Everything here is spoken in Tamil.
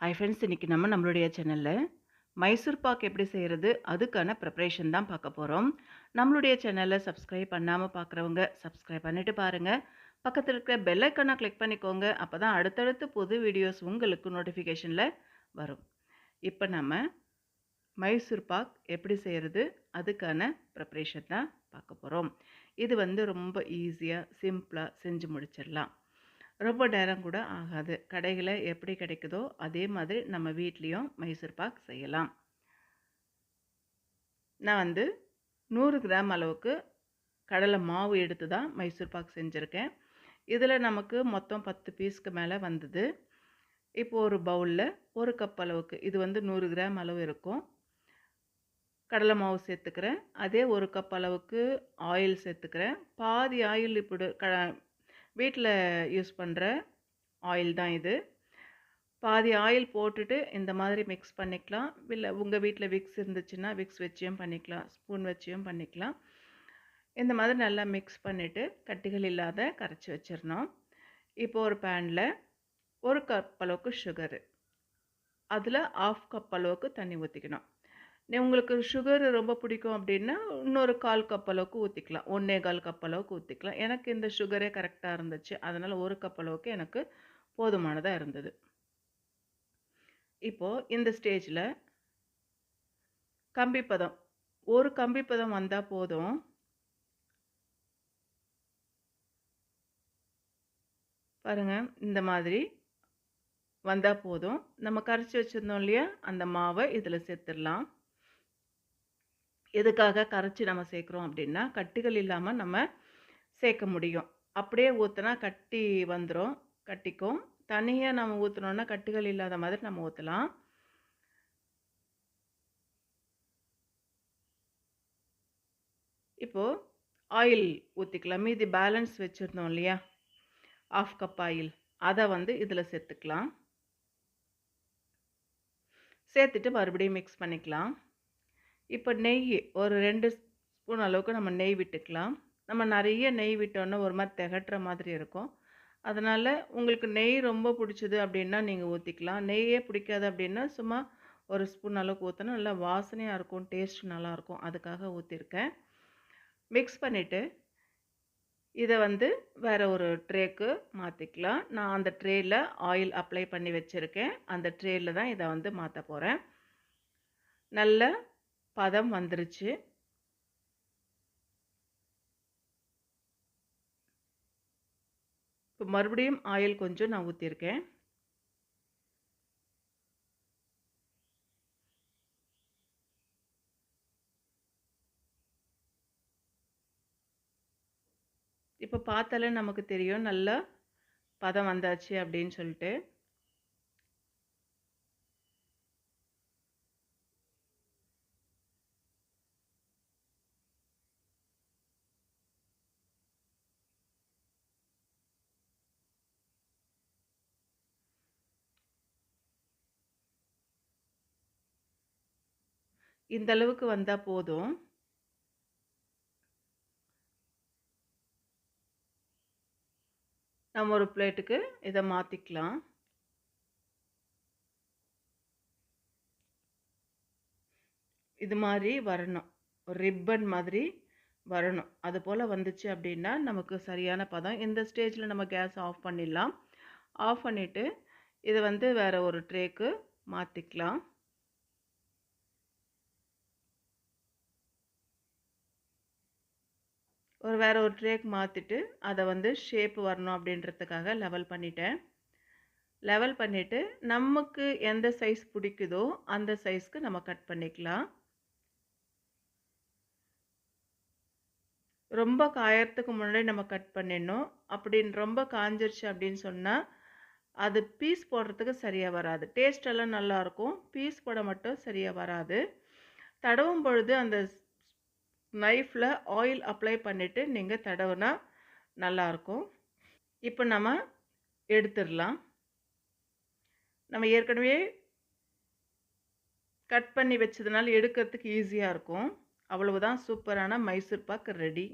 ஹை ஃப்ரெண்ட்ஸ் இன்றைக்கி நம்ம நம்மளுடைய சேனலில் மைசூர் பாக் எப்படி செய்கிறது அதுக்கான ப்ரிப்ரேஷன் தான் பார்க்க போகிறோம் நம்மளுடைய சேனலை சப்ஸ்கிரைப் பண்ணாமல் பார்க்குறவங்க சப்ஸ்கிரைப் பண்ணிவிட்டு பாருங்கள் பக்கத்தில் இருக்கிற பெல்லைக்கனை கிளிக் பண்ணிக்கோங்க. அப்போ தான் அடுத்தடுத்து புது வீடியோஸ் உங்களுக்கு நோட்டிஃபிகேஷனில் வரும். இப்போ நம்ம மைசூர் பாக் எப்படி செய்கிறது அதுக்கான ப்ரிப்ரேஷன் தான் பார்க்க போகிறோம் இது வந்து ரொம்ப ஈஸியாக சிம்பிளாக செஞ்சு முடிச்சிடலாம். ரொம்ப நேரம் கூட ஆகாது. கடையில் எப்படி கிடைக்குதோ அதே மாதிரி நம்ம வீட்லேயும் மைசூர் பாக் செய்யலாம். நான் வந்து நூறு கிராம் அளவுக்கு கடலை மாவு எடுத்து தான் மைசூர் பாக் செஞ்சுருக்கேன். இதில் நமக்கு மொத்தம் பத்து பீஸ்க்கு மேலே வந்தது. இப்போ ஒரு பவுலில் ஒரு கப் அளவுக்கு இது வந்து நூறு கிராம் அளவு இருக்கும். கடலை மாவு சேர்த்துக்கிறேன். அதே ஒரு கப் அளவுக்கு ஆயில் சேர்த்துக்கிறேன். பாதி ஆயில் இப்படி க வீட்டில் யூஸ் பண்ணுற ஆயில் தான் இது. பாதி ஆயில் போட்டுட்டு இந்த மாதிரி மிக்ஸ் பண்ணிக்கலாம். இல்லை உங்கள் வீட்டில் விக்ஸ் இருந்துச்சுன்னா விக்ஸ் வச்சியும் பண்ணிக்கலாம். ஸ்பூன் வச்சியும் பண்ணிக்கலாம். இந்த மாதிரி நல்லா மிக்ஸ் பண்ணிவிட்டு கட்டிகள் இல்லாத கரைச்சி வச்சிடணும். இப்போ ஒரு பேனில் ஒரு கப் அளவுக்கு சுகரு அதில் ஆஃப் கப் அளவுக்கு தண்ணி ஊற்றிக்கணும் உங்களுக்கு சுகர் ரொம்ப பிடிக்கும் அப்படின்னா இன்னொரு கால் கப் அளவுக்கு ஊற்றிக்கலாம் ஒன்றே கால் கப் அளவுக்கு ஊற்றிக்கலாம் எனக்கு இந்த சுகரே கரெக்டாக இருந்துச்சு. அதனால் ஒரு கப் அளவுக்கு எனக்கு போதுமானதாக இருந்தது. இப்போது இந்த ஸ்டேஜில் கம்பிப்பதம் ஒரு கம்பிப்பதம் வந்தால் போதும். பாருங்கள் இந்த மாதிரி வந்தால் போதும். நம்ம கரைச்சி வச்சுருந்தோம் இல்லையா? அந்த மாவை இதில் சேர்த்துடலாம். எதுக்காக கரைச்சி நம்ம சேர்க்குறோம் அப்படின்னா கட்டிகள் இல்லாமல் நம்ம சேர்க்க முடியும். அப்படியே ஊற்றினா கட்டி வந்துடும் கட்டிக்கும். தனியாக நம்ம ஊற்றினோன்னா கட்டுகள் இல்லாத மாதிரி நம்ம ஊற்றலாம் இப்போது ஆயில் ஊற்றிக்கலாம் மீதி பேலன்ஸ் வச்சுருந்தோம் இல்லையா? ஆஃப் கப் ஆயில் அதை வந்து இதில் சேர்த்துக்கலாம். சேர்த்துட்டு மறுபடியும் மிக்ஸ் பண்ணிக்கலாம். இப்போ நெய் ஒரு ரெண்டு ஸ்பூன் அளவுக்கு நம்ம நெய் விட்டுக்கலாம். நம்ம நிறைய நெய் விட்டோன்னா ஒரு மாதிரி திகட்டுற மாதிரி இருக்கும். அதனால் உங்களுக்கு நெய் ரொம்ப பிடிச்சது அப்படின்னா நீங்கள் ஊற்றிக்கலாம் நெய்யே பிடிக்காது அப்படின்னா சும்மா ஒரு ஸ்பூன் அளவுக்கு ஊற்றினா நல்லா வாசனையாக இருக்கும் டேஸ்ட் நல்லாயிருக்கும் அதுக்காக ஊற்றிருக்கேன் மிக்ஸ் பண்ணிவிட்டு இதை வந்து வேறு ஒரு ட்ரேக்கு மாற்றிக்கலாம் நான் அந்த ட்ரேயில் ஆயில் அப்ளை பண்ணி வச்சுருக்கேன். அந்த ட்ரேயில் தான் இதை வந்து மாற்ற போகிறேன் நல்ல பதம் வந்துருச்சு. இப்போ மறுபடியும் ஆயில் கொஞ்சம் நான் ஊற்றிருக்கேன் இப்போ பார்த்தாலே நமக்கு தெரியும் நல்லா பதம் வந்தாச்சு அப்படின்னு சொல்லிட்டு. இந்த அளவுக்கு வந்தால் போதும். நம்ம ஒரு பிளேட்டுக்கு இதை மாற்றிக்கலாம் இது மாதிரி வரணும். ஒரு ரிப்பன் மாதிரி வரணும். அது போல் வந்துச்சு அப்படின்னா நமக்கு சரியான பதம். இந்த ஸ்டேஜில் நம்ம கேஸ் ஆஃப் பண்ணிடலாம். ஆஃப் பண்ணிவிட்டு இதை வந்து வேறு ஒரு ட்ரேக்கு மாற்றிக்கலாம் ஒரு வேறு ஒரு ட்ரேக் மாற்றிட்டு அதை வந்து ஷேப் வரணும் அப்படின்றதுக்காக லெவல் பண்ணிட்டேன். லெவல் பண்ணிவிட்டு நமக்கு எந்த சைஸ் பிடிக்குதோ அந்த சைஸ்க்கு நம்ம கட் பண்ணிக்கலாம். ரொம்ப காயறதுக்கு முன்னாடி நம்ம கட் பண்ணிடணும். அப்படின்னு ரொம்ப காஞ்சிருச்சு அப்படின்னு சொன்னால் அது பீஸ் போடுறதுக்கு சரியாக வராது. டேஸ்டெல்லாம் நல்லாயிருக்கும் பீஸ் போட மட்டும் சரியாக வராது. தடவும் பொழுது அந்த நைஃப்பில் ஆயில் அப்ளை பண்ணிவிட்டு நீங்கள் தடவுனா நல்லாயிருக்கும் இப்போ நம்ம எடுத்துடலாம். நம்ம ஏற்கனவே கட் பண்ணி வச்சதுனால எடுக்கிறதுக்கு ஈஸியாக இருக்கும். அவ்வளவுதான் சூப்பரான மைசூர் பாக் ரெடி